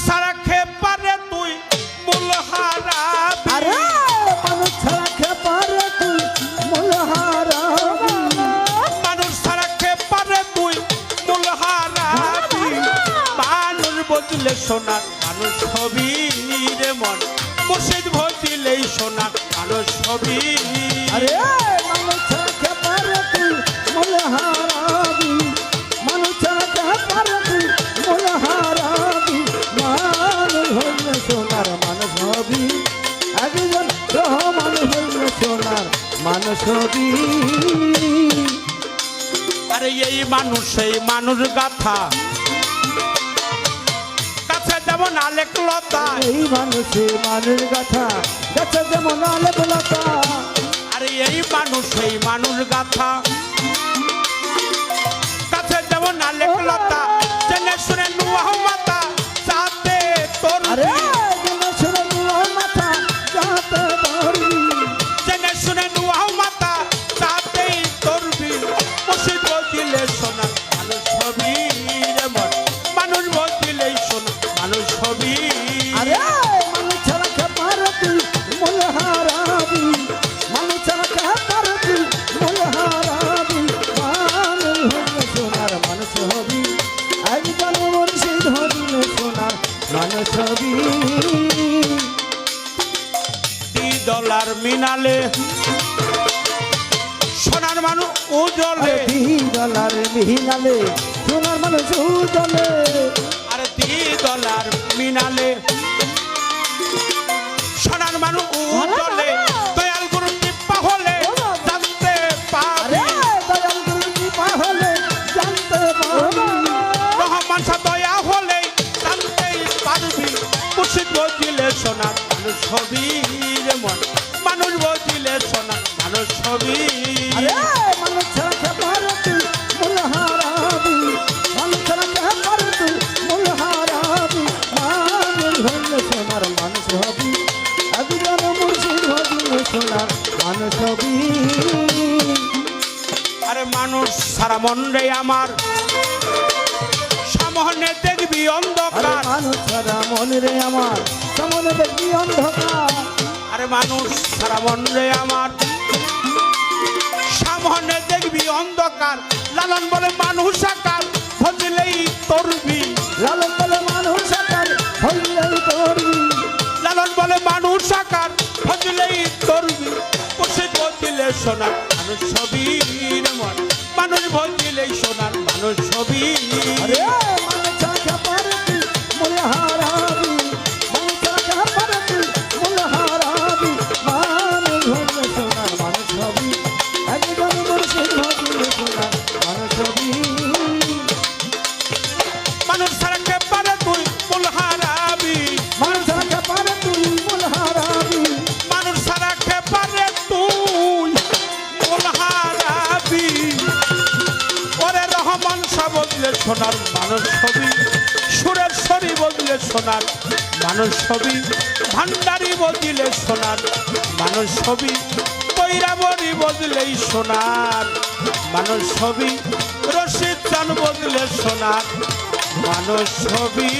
ছাড়া খে পারে তুই মূল হারাবি আরে মানুষ ছাড়া খেপারে তুই মূল হারাবি মানুষ ছাড়া খে পারে তুই মূল হারাবি মানুষ বদলে সোনার মানুষ হবি রে মন। মুর্শিদ ভজিলেই সোনার মানুষ হবি আরে হবি আরে এই মানুষ সেই মানুষ গাথা। কাছে যেমন আলেক লতা। এই মানুষে মানুষ গাথা। গাছে যেমন আলে বলতা আরে এই মানুষ সেই মানুষ গাথা। কাছে যেমন আলেক লতা। মানুষ হবি একজন মুর্শিদ হইলে সোনার মানুষ হবি দি ডলার মিনালে সোনার মানুষ উজলে আরে ডলার মিহিনালে সোনার মানুষ উজলে আরে দি ডলার মিনালে সোনার মানুষ ছবি রে মন। মানুষ বজিলে সোনার মানুষ ছবি। মানুষ ছাড়া তুই মূল হারাবি। মানুষ ছাড়া খেপার মূল হারাবি। মানুষ হইলে সোনার মানুষ হবি। একজন মুর্শিদ হইলে সোনার মানুষ হবি। আরে মানুষ সারা মন রে আমার। সামনে দেখবি অন্ধকার। মানুষ ছাড়া মন রে আমার। সামনে দেখবি অন্ধকার? আরে মানুষ সারা মন রে আমার। সামনে দেখবি অন্ধকার। লালন বলে মানুষ আকার ভজলেই তরবি। লালন বলে মানুষ আকার হইলেই করবি লালন বলে মানুষ আকার ভজলেই তরবি। বসে বদিলে সোনার মানুষ ছবি রে মন। মানুষ ভজিলেই সোনার মানুষ ছবি। বদলে সোনার মানুষ ছবি। ছবি বদলে সোনার মানুষ ছবি। ভান্ডারি বদলে সোনার মানুষ ছবি। কৈরাবরী বদলেই সোনার মানুষ ছবি। রশিদ চান বদলে সোনার মানুষ ছবি।